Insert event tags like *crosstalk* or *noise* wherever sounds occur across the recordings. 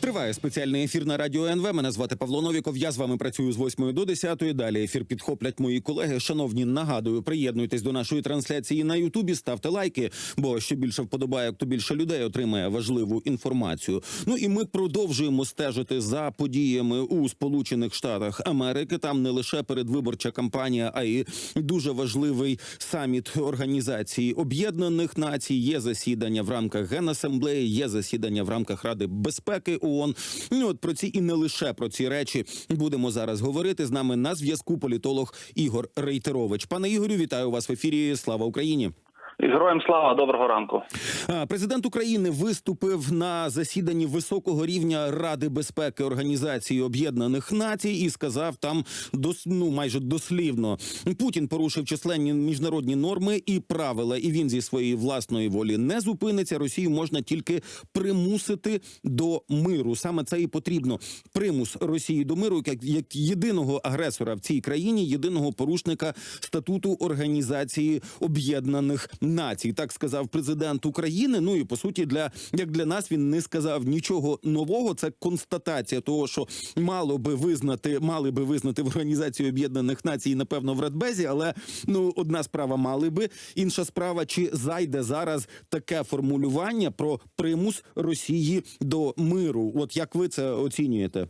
Триває спеціальний ефір на радіо НВ. Мене звати Павло Новіков. Я з вами працюю з 8 до 10. Далі ефір підхоплять мої колеги. Шановні, нагадую, приєднуйтесь до нашої трансляції на Ютубі. Ставте лайки, бо що більше вподобає, то більше людей отримає важливу інформацію. Ну і ми продовжуємо стежити за подіями у Сполучених Штатах Америки. Там не лише передвиборча кампанія, а й дуже важливий саміт Організації Об'єднаних Націй. Є засідання в рамках Генасамблеї, є засідання в рамках Ради безпеки ООН. Ну от про ці і не лише про ці речі будемо зараз говорити. З нами на зв'язку політолог Ігор Рейтерович. Пане Ігорю, вітаю вас в ефірі. Слава Україні. Героям слава, доброго ранку. Президент України виступив на засіданні високого рівня Ради безпеки Організації Об'єднаних Націй і сказав там дос, ну, майже дослівно Путін порушив численні міжнародні норми і правила, і він зі своєї власної волі не зупиниться. Росію можна тільки примусити до миру. Саме це і потрібно. Примус Росії до миру, як, як єдиного агресора в цій країні, єдиного порушника статуту Організації Об'єднаних Націй. Так сказав президент України. Ну і по суті, для як для нас він не сказав нічого нового. Це констатація того, що мало би визнати, мали би визнати в Організації Об'єднаних Націй, напевно, в Радбезі, але ну одна справа мали би, інша справа, чи зайде зараз таке формулювання про примус Росії до миру? От як ви це оцінюєте?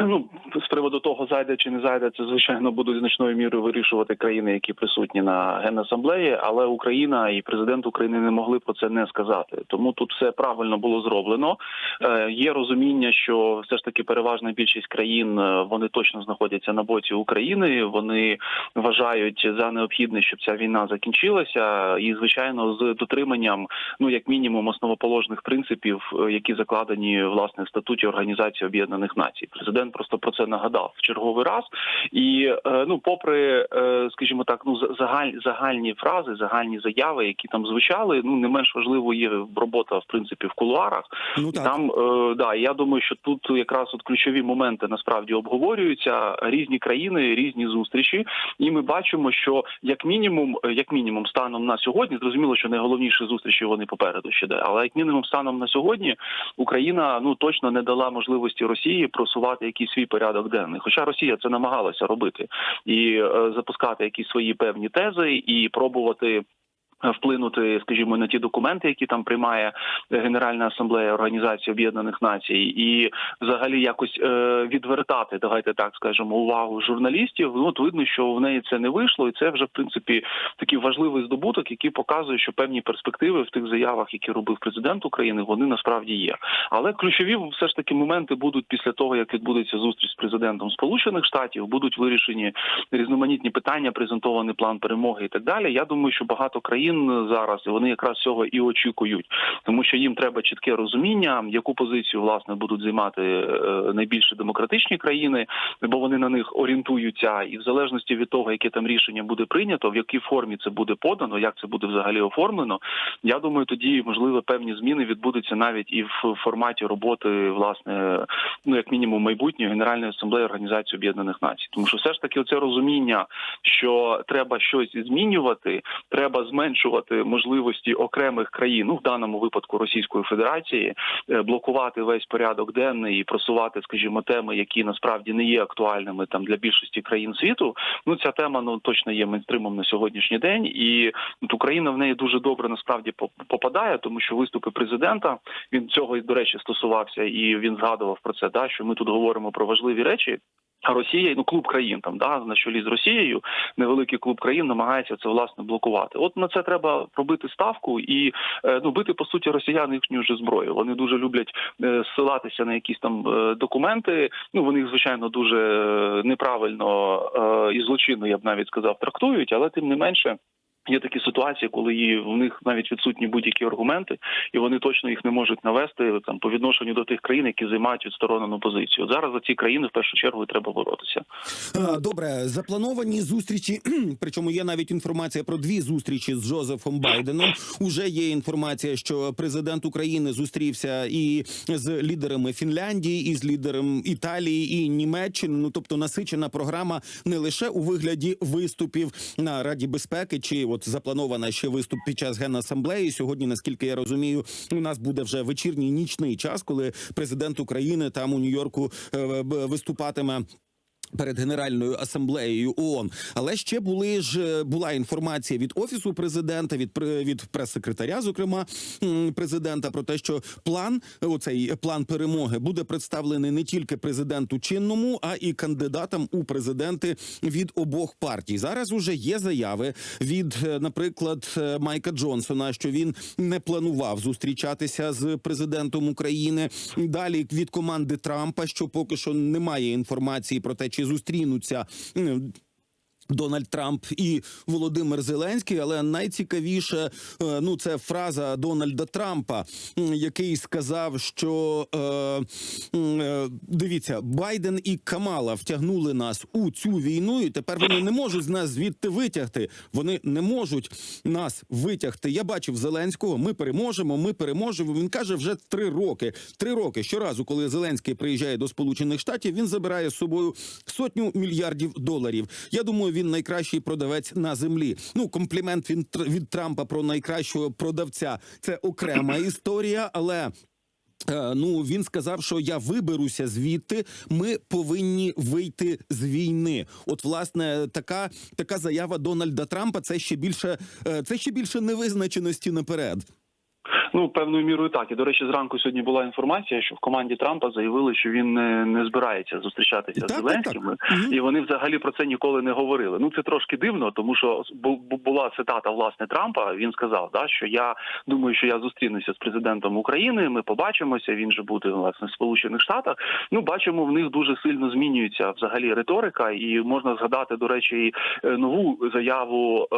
Ну з приводу того, зайде чи не зайде, це звичайно будуть значною мірою вирішувати країни, які присутні на генасамблеї, але Україна і президент України не могли про це не сказати. Тому тут все правильно було зроблено. Е, є розуміння, що все ж таки переважна більшість країн е, вони точно знаходяться на боці України. Вони вважають за необхідне, щоб ця війна закінчилася, і звичайно, з дотриманням, ну як мінімум, основоположних принципів, е, які закладені власне в статуті Організації Об'єднаних Націй. Президент просто про це нагадав в черговий раз. І е, ну, попри, е, скажімо так, ну за- загаль, загальні фрази, загальні заяви, які там звучали, ну не менш важливо є робота в принципі в кулуарах. Ну І так. Там е, да, я думаю, що тут якраз от ключові моменти насправді обговорюються різні країни, різні зустрічі, і ми бачимо, що як мінімум, як мінімум, станом на сьогодні, зрозуміло, що найголовніші зустрічі вони попереду ще де, але як мінімум, станом на сьогодні Україна ну точно не дала можливості Росії просувати якийсь свій порядок денний. Хоча Росія це намагалася робити і е, запускати якісь свої певні тези і пробувати. Вплинути, скажімо, на ті документи, які там приймає Генеральна асамблея Організації Об'єднаних Націй, і взагалі якось е, відвертати, давайте так скажемо, увагу журналістів. Ну от видно, що в неї це не вийшло, і це вже в принципі такий важливий здобуток, який показує, що певні перспективи в тих заявах, які робив президент України, вони насправді є. Але ключові все ж таки моменти будуть після того, як відбудеться зустріч з президентом Сполучених Штатів, будуть вирішені різноманітні питання, презентований план перемоги і так далі. Я думаю, що багато країн зараз і вони якраз цього і очікують, тому що їм треба чітке розуміння, яку позицію власне будуть займати е, найбільше демократичні країни, бо вони на них орієнтуються, і в залежності від того, яке там рішення буде прийнято, в якій формі це буде подано, як це буде взагалі оформлено. Я думаю, тоді можливо певні зміни відбудуться навіть і в форматі роботи, власне, ну як мінімум майбутньої Генеральної асамблеї Організації Об'єднаних Націй, тому що все ж таки оце розуміння, що треба щось змінювати, треба зменшувати можливості окремих країн, ну в даному випадку Російської Федерації, е, блокувати весь порядок денний і просувати, скажімо, теми, які насправді не є актуальними там для більшості країн світу. Ну ця тема ну точно є мейнстримом на сьогоднішній день, і от Україна в неї дуже добре насправді попадає, тому що виступи президента він цього до речі стосувався, і він згадував про це. Да, що ми тут говоримо про важливі речі. Росія, ну клуб країн там, да, на чолі з Росією, невеликий клуб країн намагається це власне блокувати. От на це треба робити ставку і е, ну бити по суті росіян їхню вже зброю. Вони дуже люблять е, ссилатися на якісь там е, документи. Ну вони їх звичайно дуже неправильно і злочинно, я б навіть сказав, трактують, але тим не менше. Є такі ситуації, коли в них навіть відсутні будь-які аргументи, і вони точно їх не можуть навести там по відношенню до тих країн, які займають відсторонену позицію. От зараз за ці країни в першу чергу треба боротися. Добре, заплановані зустрічі. *clears throat* Причому є навіть інформація про дві зустрічі з Джозефом Байденом. Уже є інформація, що президент України зустрівся і з лідерами Фінляндії, і з лідером Італії і Німеччини. Ну тобто насичена програма не лише у вигляді виступів на Раді безпеки чи от запланована ще виступ під час генасамблеї. Сьогодні, наскільки я розумію, у нас буде вже вечірній нічний час, коли президент України там у Нью-Йорку е, виступатиме. Перед генеральною асамблеєю ООН. але ще були ж е, була інформація від офісу президента, від від прес-секретаря, зокрема президента, про те, що план оцей план перемоги буде представлений не тільки президенту чинному, а і кандидатам у президенти від обох партій. Зараз уже є заяви від, е, наприклад, е, Майка Джонсона, що він не планував зустрічатися з президентом України. Далі від команди Трампа, що поки що немає інформації про те, чи зустрінуться. Дональд Трамп і Володимир Зеленський, але найцікавіше, е, ну це фраза Дональда Трампа, який сказав, що е, е, дивіться, Байден і Камала втягнули нас у цю війну, і тепер вони не можуть з нас звідти витягти. Вони не можуть нас витягти. Я бачив Зеленського. Ми переможемо. Ми переможемо. Він каже вже три роки. Три роки щоразу, коли Зеленський приїжджає до Сполучених Штатів, він забирає з собою сотню мільярдів доларів. Я думаю, він найкращий продавець на землі. Ну, комплімент він від Трампа про найкращого продавця. Це окрема *clears throat* історія, але. е, Ну, він сказав, що я виберуся звідти. Ми повинні вийти з війни. От, власне, така, така заява Дональда Трампа. Це ще більше е, це ще більше невизначеності наперед. Ну, певною мірою так. І до речі, зранку сьогодні була інформація, що в команді Трампа заявили, що він не, не збирається зустрічатися Так, з так, Зеленським, Мгм. і вони взагалі про це ніколи не говорили. Ну це трошки дивно, тому що бу- бу- була цитата власне Трампа. Він сказав, да, що я думаю, що я зустрінуся з президентом України. Ми побачимося. Він же буде власне в Сполучених Штатах. Ну, бачимо, в них дуже сильно змінюється взагалі риторика, і можна згадати, до речі, і е, нову заяву е,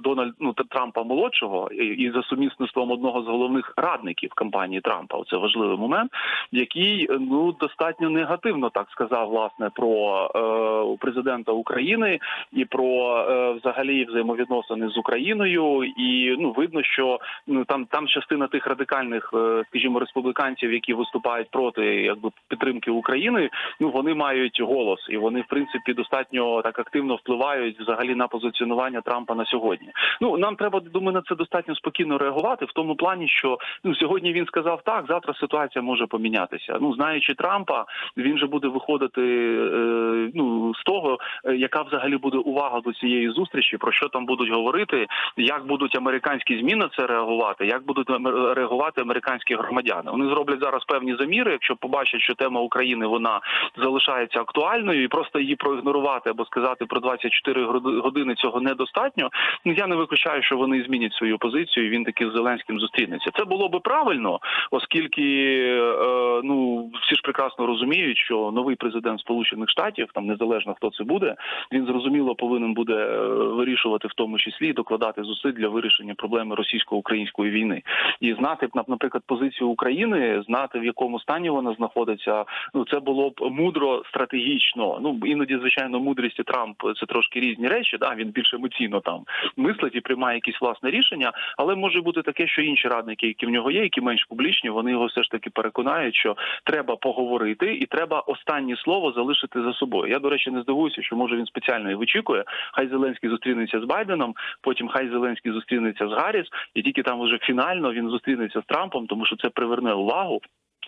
Дональд ну, Трампа молодшого і, і за сумісництвом одного з головних радників кампанії Трампа. Це важливий момент, який ну достатньо негативно так сказав власне про е, президента України і про е, взагалі взаємовідносини з Україною. І ну видно, що ну там там частина тих радикальних, е, скажімо, республіканців, які виступають проти якби підтримки України. Ну вони мають голос, і вони в принципі достатньо так активно впливають взагалі на позиціонування Трампа на сьогодні. Ну нам треба думаю, на це достатньо спокійно реагувати в тому плані, що ну сьогодні він сказав так, завтра ситуація може помінятися. Ну знаючи Трампа, він же буде виходити е, ну з того, е, яка взагалі буде увага до цієї зустрічі, про що там будуть говорити, як будуть американські змі на це реагувати, як будуть реагувати американські громадяни. Вони зроблять зараз певні заміри, якщо побачать, що тема України вона залишається актуальною, і просто її проігнорувати або сказати про 24 гроди- години цього недостатньо. Ну я не виключаю, що вони змінять свою позицію. і Він таки з Зеленським зустрінеться. Це було би правильно, оскільки е, ну всі ж прекрасно розуміють, що новий президент Сполучених Штатів, там незалежно хто це буде, він зрозуміло повинен буде е, вирішувати в тому числі докладати зусиль для вирішення проблеми російсько-української війни і знати наприклад позицію України, знати в якому стані вона знаходиться. Ну це було б мудро стратегічно. Ну іноді, звичайно, мудрість і Трамп це трошки різні речі. Да, він більш емоційно там мислить і приймає якісь власне рішення, але може бути таке, що інші радники, які в нього є, які менш публічні, вони його все ж таки переконають, що треба поговорити, і треба останнє слово залишити за собою. Я до речі не здивуюся, що може він спеціально і вичікує. Хай Зеленський зустрінеться з Байденом, потім хай Зеленський зустрінеться з Гарріс, і тільки там уже фінально він зустрінеться з Трампом, тому що це приверне увагу.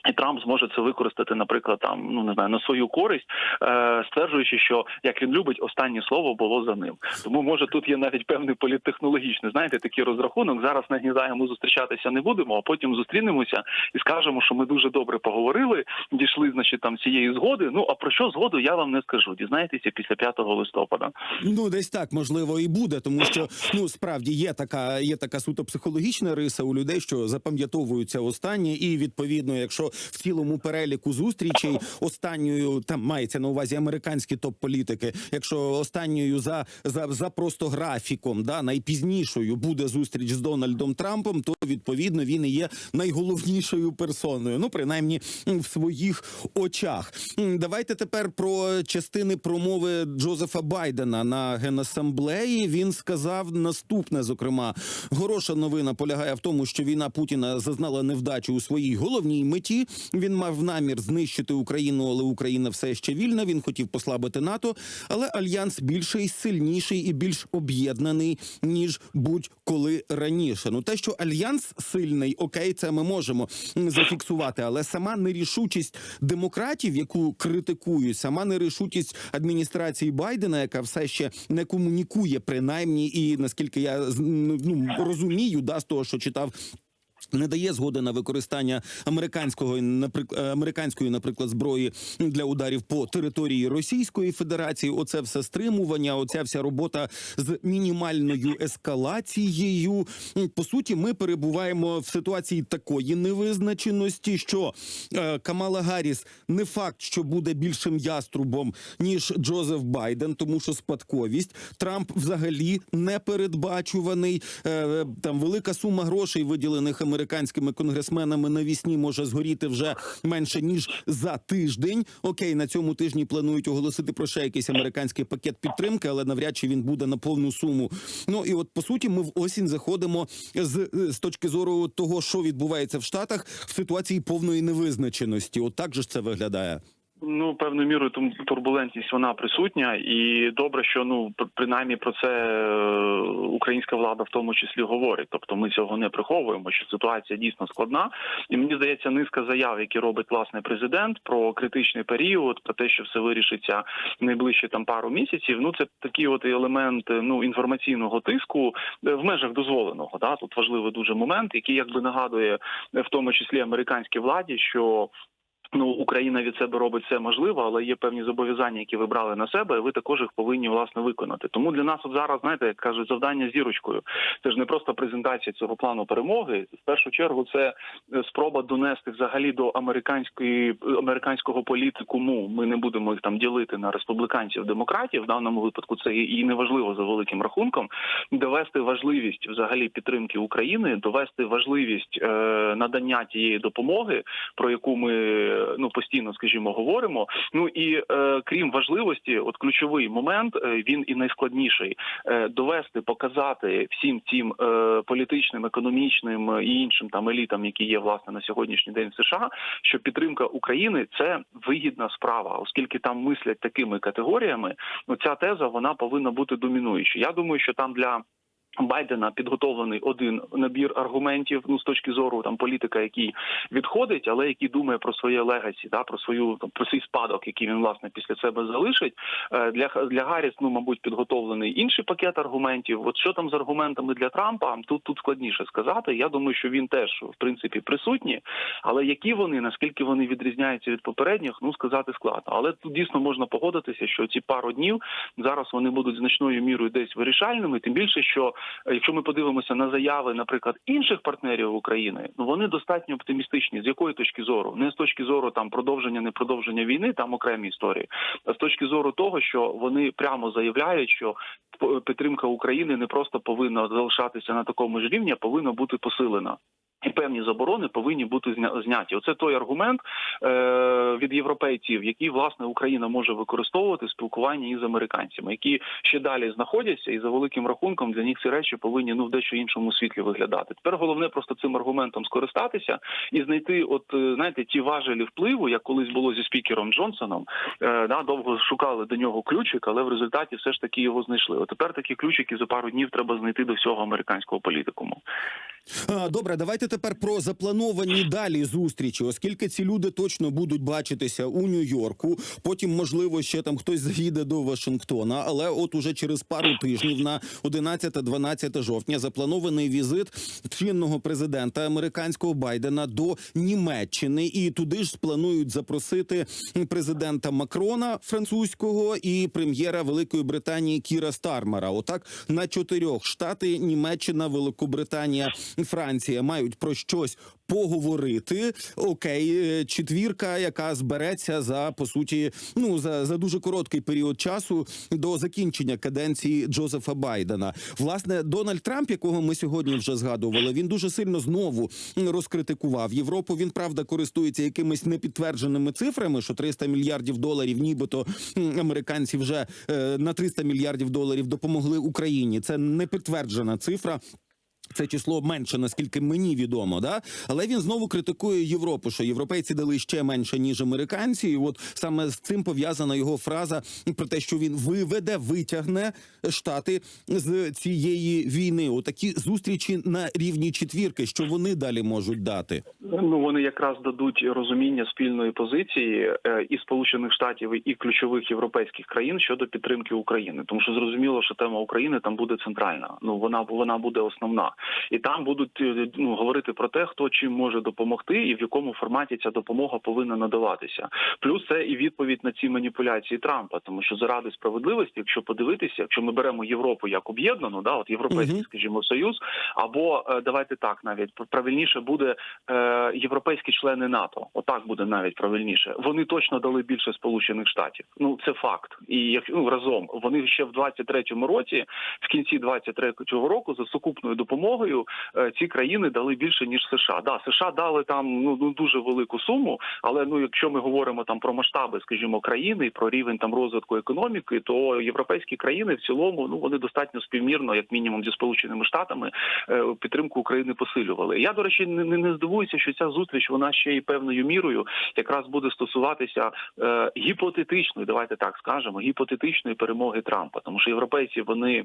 І Трамп зможе це використати, наприклад, там ну не знаю на свою користь, е, стверджуючи, що як він любить, останнє слово було за ним. Тому може тут є навіть певний політтехнологічний, знаєте, такий розрахунок. Зараз на Гнізаї ми зустрічатися не будемо, а потім зустрінемося і скажемо, що ми дуже добре поговорили, дійшли, значить, там цієї згоди. Ну а про що згоду я вам не скажу. Дізнаєтеся після 5 листопада. Ну, десь так можливо і буде, тому що ну справді є така, є така суто психологічна риса у людей, що запам'ятовуються останні, і відповідно, якщо в цілому переліку зустрічей останньою там мається на увазі американські топ-політики, якщо останньою за, за, за просто графіком, да найпізнішою буде зустріч з Дональдом Трампом, то відповідно він і є найголовнішою персоною. Ну принаймні в своїх очах. Давайте тепер про частини промови Джозефа Байдена на генасамблеї. Він сказав наступне. Зокрема, хороша новина полягає в тому, що війна Путіна зазнала невдачу у своїй головній меті меті. Він мав намір знищити Україну, але Україна все ще вільна. Він хотів послабити НАТО, але альянс більший, сильніший і більш об'єднаний ніж будь-коли раніше. Ну те, що альянс сильний, окей, це ми можемо зафіксувати, але сама нерішучість демократів, яку критикують, сама нерішучість адміністрації Байдена, яка все ще не комунікує, принаймні, і наскільки я ну розумію, да, з того, що читав. Не дає згоди на використання американського е, американської, наприклад, зброї для ударів по території Російської Федерації. Оце все стримування, оця вся робота з мінімальною ескалацією. По суті, ми перебуваємо в ситуації такої невизначеності, що е, Камала Гарріс не факт, що буде більшим яструбом ніж Джозеф Байден, тому що спадковість Трамп взагалі непередбачуваний. Е, там велика сума грошей, виділених американськими конгресменами навісні, може згоріти вже менше ніж за тиждень. Окей, на цьому тижні планують оголосити про ще якийсь американський пакет підтримки, але навряд чи він буде на повну суму. Ну і от по суті, ми в осінь заходимо з, з точки зору того, що відбувається в Штатах, в ситуації повної невизначеності. От так же ж це виглядає. Ну, певною мірою тум- турбулентність вона присутня, і добре, що ну пр- принаймні про це е, українська влада в тому числі говорить. Тобто ми цього не приховуємо, що ситуація дійсно складна. І мені здається, низка заяв, які робить власне президент про критичний період, про те, що все вирішиться найближчі там пару місяців. Ну це такий от елемент ну інформаційного тиску е, в межах дозволеного. Да? Тут важливий дуже момент, який якби нагадує е, в тому числі американській владі, що Ну, Україна від себе робить все можливе, але є певні зобов'язання, які ви брали на себе, і ви також їх повинні власне виконати. Тому для нас от зараз, знаєте, як кажуть, завдання зірочкою. Це ж не просто презентація цього плану перемоги. В першу чергу це е, спроба донести взагалі до американської американського політикуму. Ми не будемо їх там ділити на республіканців, демократів. В даному випадку це і неважливо за великим рахунком. Довести важливість взагалі підтримки України, довести важливість е, надання тієї допомоги, про яку ми ну постійно, скажімо, говоримо. Ну і е, крім важливості, от ключовий момент е, він і найскладніший е, довести, показати всім цим політичним, економічним і іншим там елітам, які є власне на сьогоднішній день в США, що підтримка України це вигідна справа, оскільки там мислять такими категоріями. Ну ця теза вона повинна бути домінуючою. Я думаю, що там для Байдена підготовлений один набір аргументів, ну з точки зору там політика, який відходить, але який думає про своє легасі, да про свою там про свій спадок, який він власне після себе залишить. Е, Для для Гарріс, ну мабуть, підготовлений інший пакет аргументів. От що там з аргументами для Трампа, тут тут складніше сказати. Я думаю, що він теж в принципі присутні, але які вони наскільки вони відрізняються від попередніх, ну сказати складно. Але тут дійсно можна погодитися, що ці пару днів зараз вони будуть значною мірою десь вирішальними, тим більше, що Якщо ми подивимося на заяви, наприклад, інших партнерів України, ну вони достатньо оптимістичні. З якої точки зору? Не з точки зору там продовження, не продовження війни, там окремі історії, а з точки зору того, що вони прямо заявляють, що підтримка України не просто повинна залишатися на такому ж рівні, а повинна бути посилена. І певні заборони повинні бути зня- зняті. Оце той аргумент е, від європейців, який власне Україна може використовувати в спілкуванні із американцями, які ще далі знаходяться, і за великим рахунком для них ці речі повинні ну в дещо іншому світлі виглядати. Тепер головне просто цим аргументом скористатися і знайти, от е, знаєте, ті важелі впливу, як колись було зі спікером Джонсоном. Е, да, довго шукали до нього ключик, але в результаті все ж таки його знайшли. От тепер такі ключики за пару днів треба знайти до всього американського політикуму. Добре, давайте тепер про заплановані далі зустрічі, оскільки ці люди точно будуть бачитися у Нью-Йорку. Потім, можливо, ще там хтось заїде до Вашингтона. Але от уже через пару тижнів, на 11-12 жовтня, запланований візит чинного президента американського Байдена до Німеччини, і туди ж планують запросити президента Макрона французького і прем'єра Великої Британії Кіра Стармера. Отак на чотирьох штати Німеччина, Великобританія, Франція мають про щось поговорити. Окей, е, четвірка, яка збереться за по суті, ну за, за дуже короткий період часу до закінчення каденції Джозефа Байдена. Власне, Дональд Трамп, якого ми сьогодні вже згадували, він дуже сильно знову розкритикував Європу. Він правда користується якимись непідтвердженими цифрами, що 300 мільярдів доларів, нібито американці вже е, на 300 мільярдів доларів допомогли Україні. Це не підтверджена цифра. Це число менше, наскільки мені відомо, да але він знову критикує Європу, що європейці дали ще менше ніж американці. І от саме з цим пов'язана його фраза про те, що він виведе, витягне штати з цієї війни. Отакі зустрічі на рівні четвірки, що вони далі можуть дати. Ну вони якраз дадуть розуміння спільної позиції е, і Сполучених Штатів і ключових європейських країн щодо підтримки України, тому що зрозуміло, що тема України там буде центральна. Ну вона вона буде основна, і там будуть е, ну говорити про те, хто чим може допомогти, і в якому форматі ця допомога повинна надаватися. Плюс це і відповідь на ці маніпуляції Трампа, тому що заради справедливості, якщо подивитися, якщо ми беремо Європу як об'єднану, да, от європейський, скажімо, союз, або е, давайте так, навіть правильніше буде е, європейські члени НАТО. Отак буде навіть правильніше. Вони точно дали більше Сполучених Штатів. Ну це факт. І як ну разом вони ще в 23-му році, в кінці 23-го року, за сукупною допомогою е, ці країни дали більше ніж США. Да, США дали там ну, ну дуже велику суму, але ну якщо ми говоримо там про масштаби, скажімо, країни про рівень там розвитку економіки, то європейські країни в цілому ну вони достатньо співмірно, як мінімум, зі сполученими штатами е, підтримку України посилювали. Я до речі, не, не здивуюся, що ця зустріч вона ще й певною мірою якраз буде стосуватися е, гіпотетичної, давайте так скажемо, гіпотетичної перемоги Трампа, тому що європейці вони.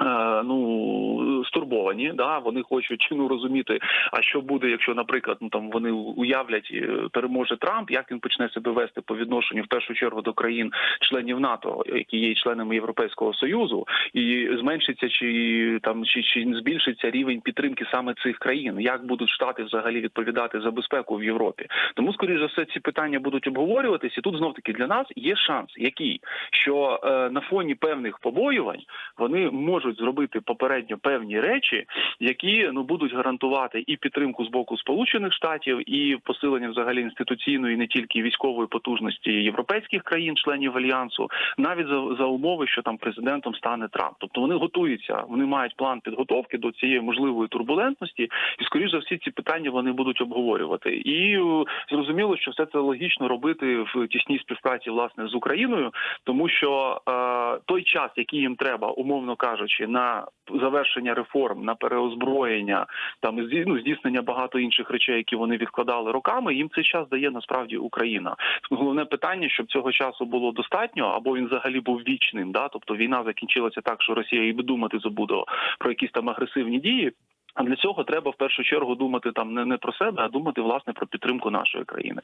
Е, Ну стурбовані, да вони хочуть ну розуміти, а що буде, якщо, наприклад, ну там вони уявлять е, переможе Трамп, як він почне себе вести по відношенню в першу чергу до країн-членів НАТО, які є членами Європейського союзу, і зменшиться чи там чи, чи збільшиться рівень підтримки саме цих країн, як будуть штати взагалі відповідати за безпеку в Європі. Тому, скоріш за все, ці питання будуть обговорюватися. Тут знов таки для нас є шанс, який що е, на фоні певних побоювань вони можуть зробити попередньо певні речі, які ну будуть гарантувати і підтримку з боку Сполучених Штатів, і посилення взагалі інституційної, не тільки військової потужності європейських країн, членів альянсу, навіть за, за умови, що там президентом стане Трамп. Тобто вони готуються, вони мають план підготовки до цієї можливої турбулентності, і скоріш за всі ці питання вони будуть обговорювати. І е, зрозуміло, що все це логічно робити в тісній співпраці власне з Україною, тому що е, той час, який їм треба, умовно кажучи, на завершення реформ, на переозброєння, там ну, здійснення багато інших речей, які вони відкладали роками. Їм цей час дає насправді Україна. Головне питання, щоб цього часу було достатньо, або він взагалі був вічним. Да, тобто війна закінчилася так, що Росія і думати забуде про якісь там агресивні дії. А для цього треба в першу чергу думати там не, не про себе, а думати власне про підтримку нашої країни.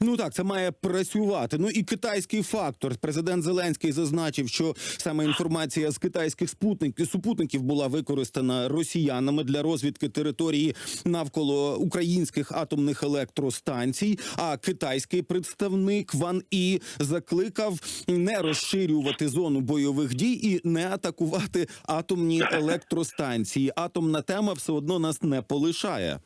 Ну так, це має працювати. Ну і китайський фактор. Президент Зеленський зазначив, що саме інформація з китайських спутників супутників була використана росіянами для розвідки території навколо українських атомних електростанцій. А китайський представник Ван І закликав не розширювати зону бойових дій і не атакувати атомні електростанції. Атомна тема все одно нас не полишає.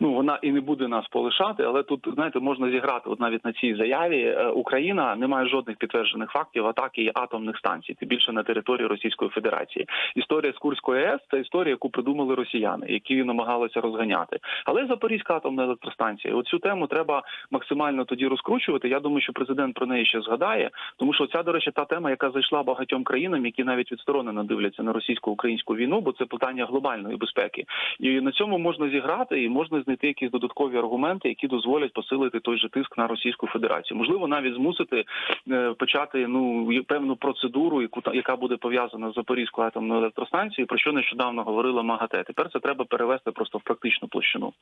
Ну вона і не буде нас полишати, але тут знаєте, можна зіграти от навіть на цій заяві. Е, Україна не має жодних підтверджених фактів атаки атомних станцій, тим більше на території Російської Федерації. Історія з Курської АЕС це історія, яку придумали росіяни, які намагалися розганяти. Але Запорізька атомна електростанція, оцю тему треба максимально тоді розкручувати. Я думаю, що президент про неї ще згадає, тому що ця, до речі, та тема, яка зайшла багатьом країнам, які навіть відсторонено дивляться на російсько-українську війну, бо це питання глобальної безпеки. І на цьому можна зіграти і можна знайти якісь додаткові аргументи, які дозволять посилити той же тиск на Російську Федерацію. Можливо, навіть змусити е, почати ну певну процедуру, яку яка буде пов'язана з Запорізькою атомною електростанцією, про що нещодавно говорила МАГАТЕ. Тепер це треба перевести просто в практичну площину.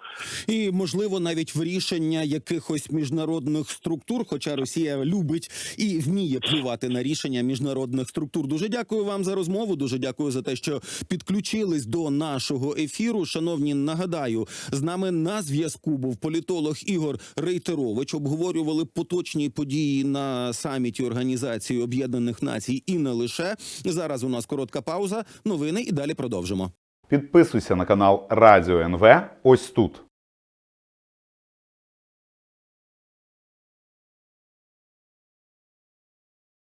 І можливо навіть в рішення якихось міжнародних структур, хоча Росія любить і вміє плювати на рішення міжнародних структур. Дуже дякую вам за розмову. Дуже дякую за те, що підключились до нашого ефіру. Шановні, нагадаю, з нами на зв'язку був політолог Ігор Рейтерович. Обговорювали поточні події на саміті Організації Об'єднаних Націй і не лише зараз. У нас коротка пауза. Новини і далі продовжимо. Підписуйся на канал Радіо НВ ось тут.